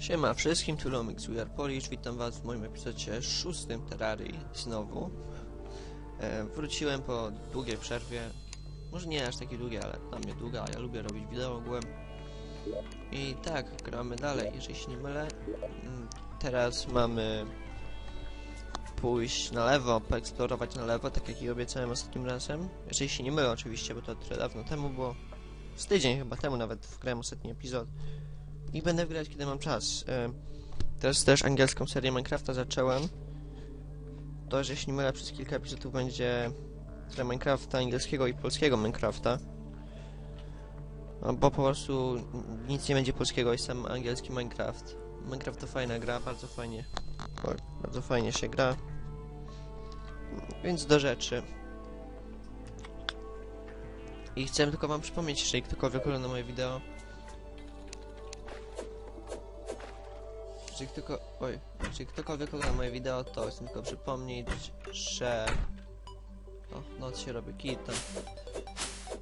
Siema wszystkim, tu Lomix Polish, witam was w moim epizodzie szóstym Terrarii znowu. E, wróciłem po długiej przerwie, może nie aż takiej długiej, ale dla mnie długa, ja lubię robić wideo ogółem. I tak, gramy dalej, jeżeli się nie mylę. Mm, Teraz mamy pójść na lewo, poeksplorować na lewo, tak jak i obiecałem ostatnim razem. Jeżeli się nie mylę oczywiście, bo to tyle dawno temu było. Z tydzień chyba temu nawet wgrałem ostatni epizod. I będę grać, kiedy mam czas. E, Teraz też angielską serię Minecrafta zacząłem. To, że jeśli nie mylę, przez kilka epizodów będzie seria Minecrafta angielskiego i polskiego Minecrafta. No, bo po prostu nic nie będzie polskiego, jest sam angielski Minecraft. Minecraft to fajna gra, bardzo fajnie. Oj, bardzo fajnie się gra. Więc do rzeczy. I chcę tylko wam przypomnieć, jeżeli ktokolwiek ogląda moje wideo, Jeżeli tylko, oj, jeżeli ktokolwiek ogląda moje wideo, to chcę tylko przypomnieć, że... O, noc się robi, kitem.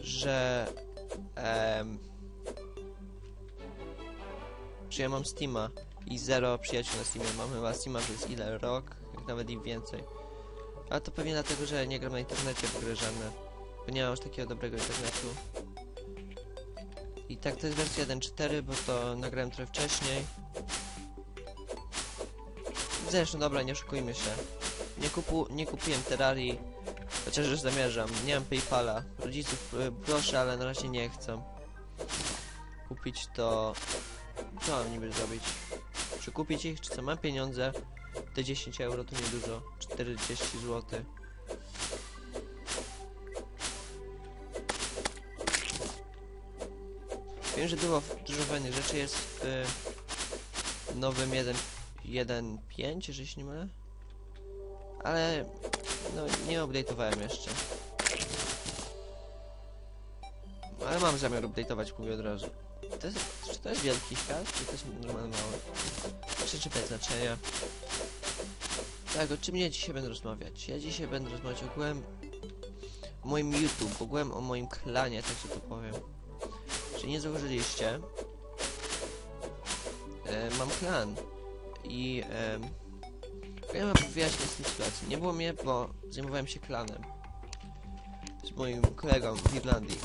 Że... Em, że ja mam Steama i zero przyjaciół na Steamie. Mam chyba Steama przez ile? Rok? Jak nawet i więcej. Ale to pewnie dlatego, że nie gram na internecie w gry żadne. Bo nie mam już takiego dobrego internetu. I tak to jest wersja 1.4, bo to nagrałem trochę wcześniej. Zresztą dobra, nie oszukujmy się. Nie, kupu, nie kupiłem Terrarii, chociaż już zamierzam. Nie mam Paypala. Rodziców y, proszę, ale na razie nie chcę. Kupić to... Co mam niby zrobić? Czy kupić ich, czy co? Mam pieniądze. Te 10 euro to niedużo. 40 zł. Wiem, że było dużo fajnych rzeczy. Jest w nowym 1 1.5, jeżeli się nie mylę. Ale no nie update'owałem jeszcze. Ale mam zamiar update'ować, mówię od razu. To jest, czy to jest wielki świat, czy to jest normalny mały? Czy, czy bez znaczenia? Tak, o czym ja dzisiaj będę rozmawiać? Ja dzisiaj będę rozmawiać ogółem o moim YouTube, ogółem o moim klanie, tak się to powiem. Czy nie zauważyliście? E, mam klan i em, ja mam wyjaśnić tę sytuację. Nie było mnie, bo zajmowałem się klanem z moim kolegą w Irlandii.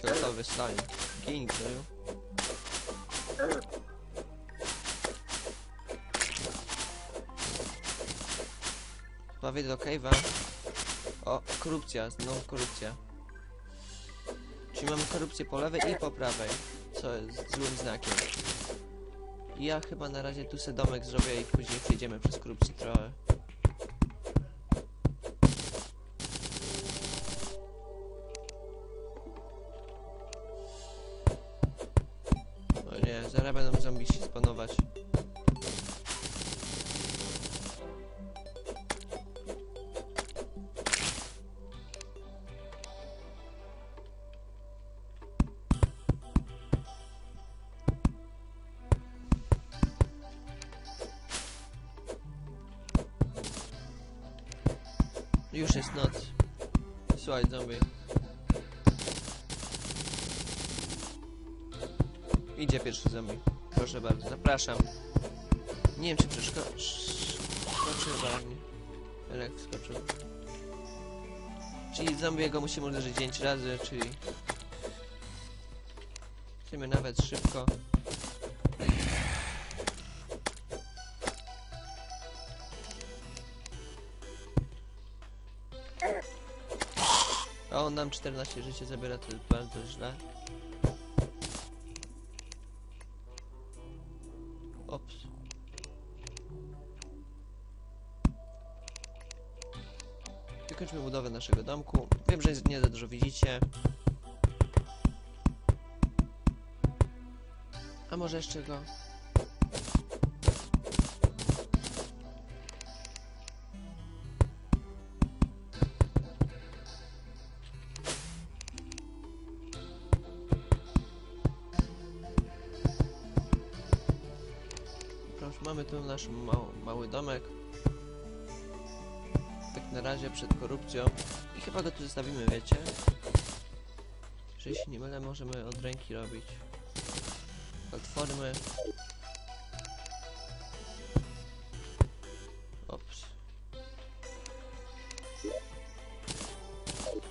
Fioletowy slime. Gin, gnoju. Chyba wyjdę do cave'a. O, korupcja, znowu korupcja. Czyli mamy korupcję po lewej i po prawej, co jest złym znakiem. Ja chyba na razie tu se domek zrobię i później przejdziemy przez korupcję trochę. O nie, zaraz będą zombisi spanować. Już jest noc. Słuchaj, zombie. Idzie pierwszy zombie. Proszę bardzo, zapraszam. Nie wiem, czy przeszkodził. Mnie. Elek skoczył. Czyli zombiego musimy uderzyć 5 razy, czyli... Chcemy nawet szybko. On nam 14 życia zabiera, to jest bardzo źle. Ops. Wykończmy budowę naszego domku. Wiem, że nie za dużo widzicie. A może jeszcze go... mamy tu nasz mały, domek. Tak na razie przed korupcją. I chyba go tu zostawimy, wiecie? Jeżeli się nie mylę, możemy od ręki robić. Platformy. Ops.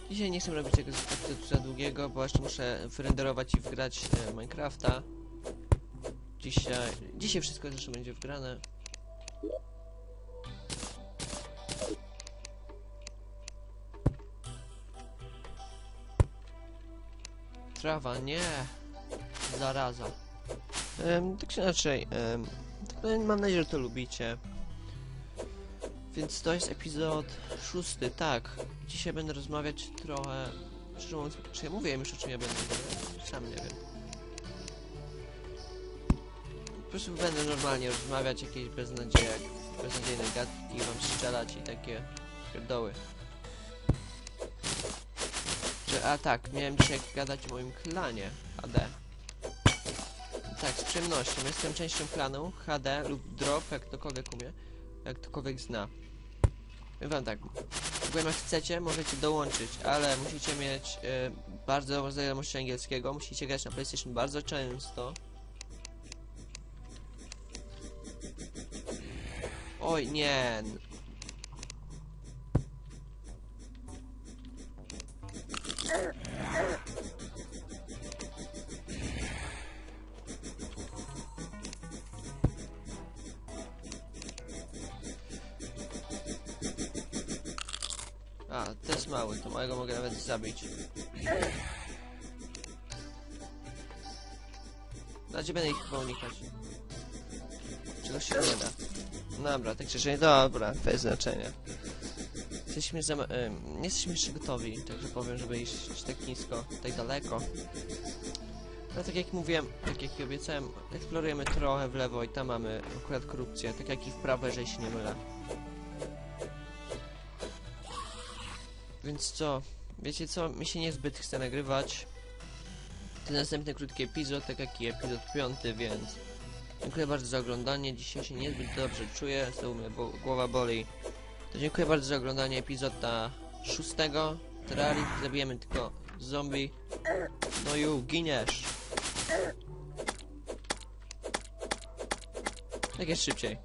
Dzisiaj nie chcę robić tego za, za długiego, bo jeszcze muszę wyrenderować i wgrać e, Minecrafta. Dzisiaj, dzisiaj wszystko zresztą będzie wgrane. Trawa, nie! Zaraza. Um, tak czy inaczej, tak mam nadzieję, że to lubicie. Więc to jest epizod szósty, tak. Dzisiaj będę rozmawiać trochę... Szczerze mówiąc, czy ja mówiłem już o czym ja będę? Sam nie wiem. Prostu będę normalnie rozmawiać, jakieś beznadzieje, beznadziejne gadki, wam strzelać i takie pierdoły. A tak, miałem dzisiaj gadać o moim klanie HD. Tak, z przyjemnością. Jestem częścią klanu HD lub Drop, jak ktokolwiek umie, jak ktokolwiek zna. Powiem wam tak, ogóle jak chcecie, możecie dołączyć, ale musicie mieć e, bardzo znajomość angielskiego, musicie grać na PlayStation bardzo często. Oj, nie. A, to jest mały, to małego mogę nawet zabić. Na razie będę ich chyba unikać. Czegoś się nie da. Dobra, tak czy nie dobra, bez znaczenia. Jesteśmy za... nie jesteśmy jeszcze gotowi, także powiem, żeby iść tak nisko, tak daleko. No tak jak mówiłem, tak jak obiecałem, eksplorujemy trochę w lewo i tam mamy akurat korupcję, tak jak i w prawo, jeżeli się nie mylę. Więc co? Wiecie co? Mi się niezbyt chce nagrywać. To następny krótki epizod, tak jak i epizod piąty, więc... Dziękuję bardzo za oglądanie. Dzisiaj się niezbyt dobrze czuję, znowu mnie bo głowa boli. To dziękuję bardzo za oglądanie epizoda szóstego. Terrarii zabijemy tylko zombie. No ju, giniesz. Tak jest szybciej.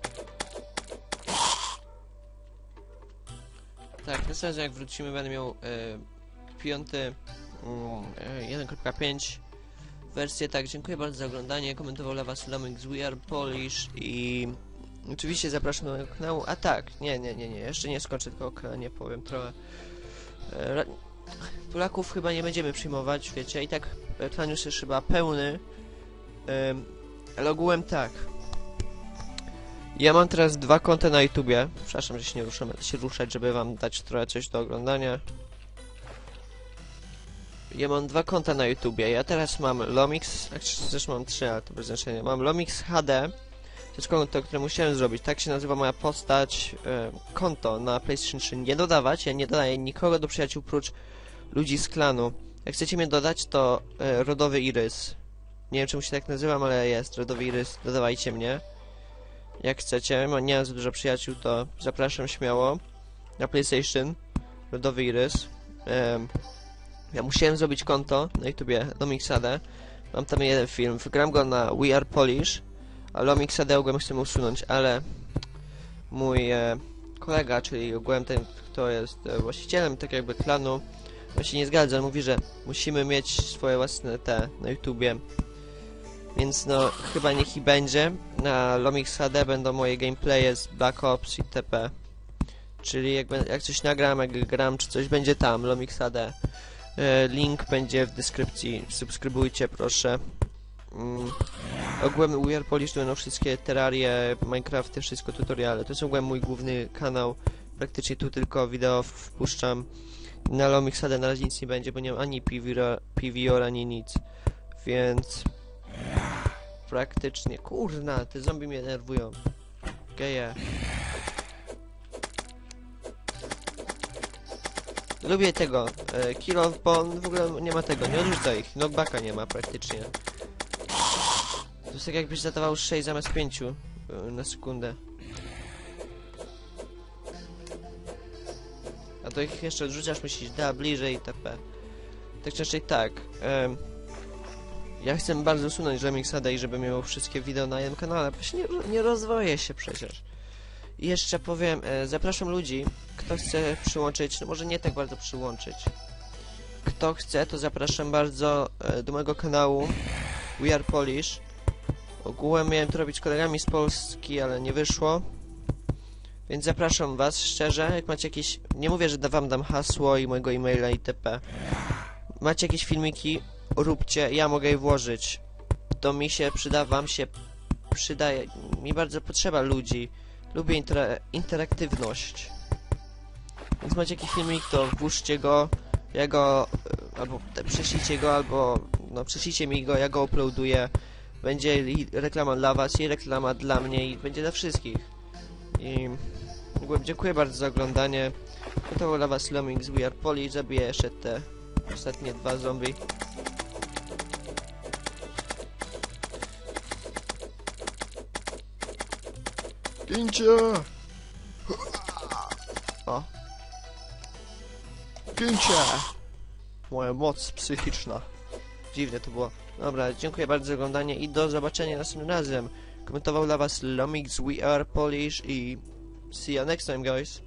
Tak, następnym jak wrócimy będę miał e, piąty mm, e, 1.5 wersję. Tak, dziękuję bardzo za oglądanie. Komentował dla was Lomik z We Are Polish i oczywiście zapraszam do mojego kanału. A tak, nie, nie, nie, nie, jeszcze nie skończę tylko klanie, powiem trochę. E, Polaków chyba nie będziemy przyjmować, wiecie, i tak e, klan już jest chyba pełny. Em, ale ogółem tak. Ja mam teraz dwa konta na YouTubie. Przepraszam, że się nie ruszam, się ruszać, żeby wam dać trochę coś do oglądania. Ja mam dwa konta na YouTubie. Ja teraz mam Lomix, zresztą mam trzy, ale to bez znaczenia. Mam Lomix HD. To jest które musiałem zrobić. Tak się nazywa moja postać. E, konto na PlayStation 3. Nie dodawać. Ja nie dodaję nikogo do przyjaciół prócz ludzi z klanu. Jak chcecie mnie dodać, to e, Rodowy Irys. Nie wiem, czemu się tak nazywam, ale jest Rodowy Irys. Dodawajcie mnie jak chcecie, bo nie mam za dużo przyjaciół, to zapraszam śmiało na PlayStation, Lodowy Irys. Em, ja musiałem zrobić konto na YouTubie Lomixadę. Mam tam jeden film, wygram go na We Are Polish, a Lomixadę ogółem chcemy usunąć, ale mój e, kolega, czyli ogółem ten, kto jest e, właścicielem tak jakby klanu, się nie zgadza, mówi, że musimy mieć swoje własne te na YouTubie więc no, chyba niech i będzie. Na Lomix HD będą moje gameplaye z Black Ops i TP. Czyli jak, jak coś nagram, jak gram, czy coś będzie tam, Lomix HD. E, link będzie w deskrypcji, subskrybujcie proszę. Mm. Ogółem We Are Polish będą wszystkie terrarie, Minecrafty, wszystko tutoriale. To jest ogółem mój główny kanał. Praktycznie tu tylko wideo wpuszczam. Na Lomix HD na razie nic nie będzie, bo nie mam ani PVR ani nic. Więc praktycznie. Kurna, te zombie mnie nerwują. Geje. Lubię tego. E, kill off, bo on w ogóle nie ma tego, nie odrzuca ich. Knockbacka nie ma praktycznie. To jest tak jakbyś zadawał 6 zamiast 5 e, na sekundę. A to ich jeszcze odrzucasz, myślisz, da, bliżej itp. Tak czy inaczej tak. ja chcę bardzo usunąć Remix Day, żeby miał wszystkie wideo na jednym kanale, się nie, nie rozwoję się przecież. I jeszcze powiem, e, zapraszam ludzi, kto chce przyłączyć, no może nie tak bardzo przyłączyć. Kto chce, to zapraszam bardzo e, do mojego kanału We Are Polish. Ogółem miałem to robić kolegami z Polski, ale nie wyszło. Więc zapraszam was szczerze, jak macie jakieś... Nie mówię, że wam dam hasło i mojego e-maila itp. Macie jakieś filmiki, róbcie, ja mogę je włożyć. To mi się przyda, wam się przydaje. Mi bardzo potrzeba ludzi. Lubię intera interaktywność. Więc macie jakiś filmik, to włóżcie go, ja go, e, albo prześlijcie go, albo no prześlijcie mi go, ja go uploaduję. Będzie reklama dla was i reklama dla mnie i będzie dla wszystkich. I ogółem dziękuję bardzo za oglądanie. To było dla was Loming z We Are Poli. Zabiję jeszcze te ostatnie dwa zombie. Gincie! O. Gincie! Moja moc psychiczna. Dziwne to było. Dobra, dziękuję bardzo za oglądanie i do zobaczenia następnym razem. Komentował dla was Lomix We Are Polish i see you next time guys.